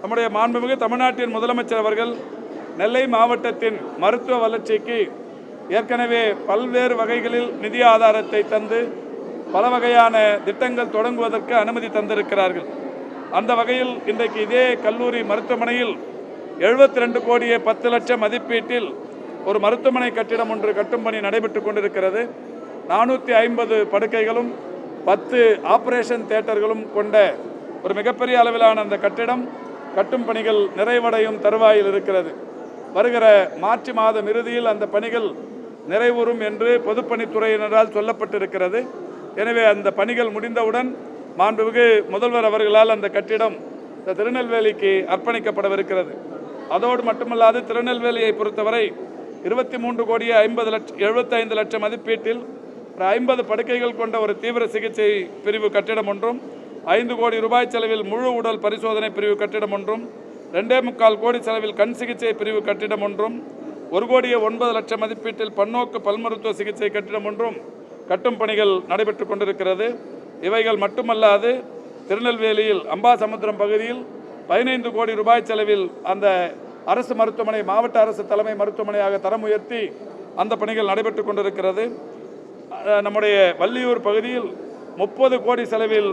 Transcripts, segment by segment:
நம்முடைய மாண்புமிகு தமிழ்நாட்டின் முதலமைச்சர் அவர்கள் நெல்லை மாவட்டத்தின் மருத்துவ வளர்ச்சிக்கு ஏற்கனவே பல்வேறு வகைகளில் நிதி ஆதாரத்தை தந்து பல வகையான திட்டங்கள் தொடங்குவதற்கு அனுமதி தந்திருக்கிறார்கள். அந்த வகையில் இன்றைக்கு இதே கல்லூரி மருத்துவமனையில் எழுபத்தி ரெண்டு கோடியே பத்து லட்சம் மதிப்பீட்டில் ஒரு மருத்துவமனை கட்டிடம் ஒன்று கட்டும் பணி நடைபெற்று கொண்டிருக்கிறது. நானூற்றி ஐம்பது படுக்கைகளும் பத்து ஆபரேஷன் தேட்டர்களும் கொண்ட ஒரு மிகப்பெரிய அளவிலான அந்த கட்டிடம் கட்டும் பணிகள் நிறைவடையும் தருவாயில் இருக்கிறது. வருகிற மார்ச் மாதம் இறுதியில் அந்த பணிகள் நிறைவுறும் என்று பொதுப்பணித்துறையினரால் சொல்லப்பட்டிருக்கிறது. எனவே அந்த பணிகள் முடிந்தவுடன் மாண்புமிகு முதல்வர் அவர்களால் அந்த கட்டிடம் இந்த திருநெல்வேலிக்கு அர்ப்பணிக்கப்படவிருக்கிறது. அதோடு மட்டுமல்லாது திருநெல்வேலியை பொறுத்தவரை இருபத்தி மூன்று கோடியே ஐம்பது லட்சம் எழுபத்தைந்து லட்சம் மதிப்பீட்டில் ஒரு ஐம்பது படுக்கைகள் கொண்ட ஒரு தீவிர சிகிச்சை பிரிவு கட்டிடம் ஒன்றும் ஐந்து கோடி ரூபாய் செலவில் முழு உடல் பரிசோதனை பிரிவு கட்டிடம் ஒன்றும் ரெண்டே முக்கால் கோடி செலவில் கண் சிகிச்சை பிரிவு கட்டிடம் ஒன்றும் ஒரு கோடியே ஒன்பது லட்சம் மதிப்பீட்டில் பன்னோக்கு பல்மருத்துவ சிகிச்சை கட்டிடம் ஒன்றும் கட்டும் பணிகள் நடைபெற்று கொண்டிருக்கிறது. இவைகள் மட்டுமல்லாது திருநெல்வேலியில் அம்பாசமுத்திரம் பகுதியில் பதினைந்து கோடி ரூபாய் செலவில் அந்த அரசு மருத்துவமனை மாவட்ட அரசு தலைமை மருத்துவமனையாக தரம் உயர்த்தி அந்த பணிகள் நடைபெற்று கொண்டிருக்கிறது. நம்முடைய வள்ளியூர் பகுதியில் முப்பது கோடி செலவில்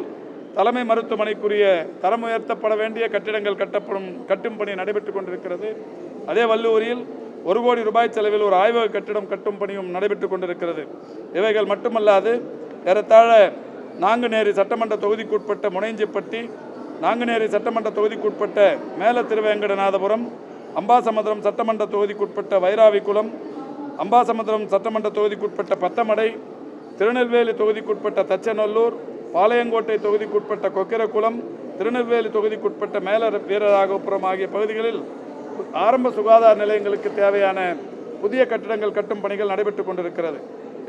தலைமை மருத்துவமனைக்குரிய தரம் உயர்த்தப்பட வேண்டிய கட்டிடங்கள் கட்டப்படும் கட்டும் பணி நடைபெற்று கொண்டிருக்கிறது. அதே வல்லூரில் ஒரு கோடி ரூபாய் செலவில் ஒரு ஆய்வக கட்டிடம் கட்டும் பணியும் நடைபெற்று கொண்டிருக்கிறது. இவைகள் மட்டுமல்லாது ஏறத்தாழ நாங்குநேரி சட்டமன்ற தொகுதிக்குட்பட்ட முனைஞ்சிப்பட்டி நாங்குநேரி சட்டமன்ற தொகுதிக்குட்பட்ட மேல திருவேங்கடநாதபுரம் அம்பாசமுத்திரம் சட்டமன்ற தொகுதிக்குட்பட்ட வைராவிக்குளம் அம்பாசமுத்திரம் சட்டமன்ற தொகுதிக்குட்பட்ட பத்தமடை திருநெல்வேலி தொகுதிக்குட்பட்ட தச்சநல்லூர் பாளையங்கோட்டை தொகுதிக்குட்பட்ட கொக்கிரகுளம் திருநெல்வேலி தொகுதிக்குட்பட்ட மேல வீரராகபுரம் ஆகிய பகுதிகளில் ஆரம்ப சுகாதார நிலையங்களுக்கு தேவையான புதிய கட்டிடங்கள் கட்டும் பணிகள் நடைபெற்று கொண்டிருக்கிறது.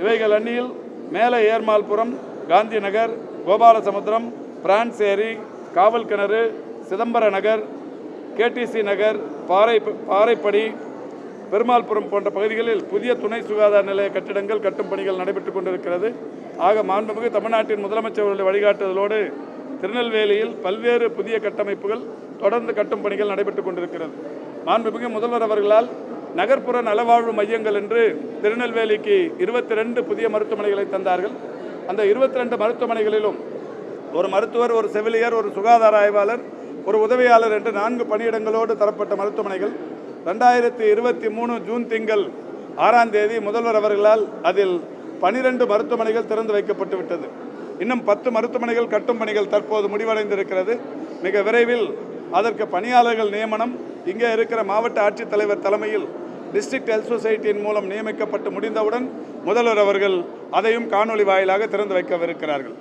இவைகள் அந்நியில் மேலே ஏர்மால்புரம் காந்தி நகர் கோபாலசமுத்திரம் பிரான்ஸ் ஏரி காவல் கிணறு சிதம்பர நகர் கேடிசி நகர் பாறை பாறைப்படி பெருமாள்புரம் போன்ற பகுதிகளில் புதிய துணை சுகாதார நிலைய கட்டிடங்கள் கட்டும் பணிகள் நடைபெற்று கொண்டிருக்கிறது. ஆக மாண்புமிகு தமிழ்நாட்டின் முதலமைச்சர்களுடைய வழிகாட்டுதலோடு திருநெல்வேலியில் பல்வேறு புதிய கட்டமைப்புகள் தொடர்ந்து கட்டும் பணிகள் நடைபெற்று கொண்டிருக்கிறது. மாண்புமிகு முதல்வர் அவர்களால் நகர்ப்புற நலவாழ்வு மையங்கள் என்று திருநெல்வேலிக்கு இருபத்தி ரெண்டு புதிய மருத்துவமனைகளை தந்தார்கள். அந்த இருபத்தி ரெண்டு மருத்துவமனைகளிலும் ஒரு மருத்துவர் ஒரு செவிலியர் ஒரு சுகாதார ஆய்வாளர் ஒரு உதவியாளர் என்று நான்கு பணியிடங்களோடு தரப்பட்ட மருத்துவமனைகள் ரெண்டாயிரத்தி இருபத்தி மூணு ஜூன் திங்கள் ஆறாம் தேதி முதல்வர் அவர்களால் அதில் பனிரெண்டு மருத்துவமனைகள் திறந்து வைக்கப்பட்டு விட்டது. இன்னும் பத்து மருத்துவமனைகள் கட்டும் பணிகள் தற்போது முடிவடைந்திருக்கிறது. மிக விரைவில் அதற்கு பணியாளர்கள் நியமனம் இங்கே இருக்கிற மாவட்ட ஆட்சித்தலைவர் தலைமையில் டிஸ்ட்ரிக்ட் ஹெல்த் சொசைட்டியின் மூலம் நியமிக்கப்பட்டு முடிந்தவுடன் முதல்வர் அவர்கள் அதையும் காணொலி வாயிலாக திறந்து வைக்கவிருக்கிறார்கள்.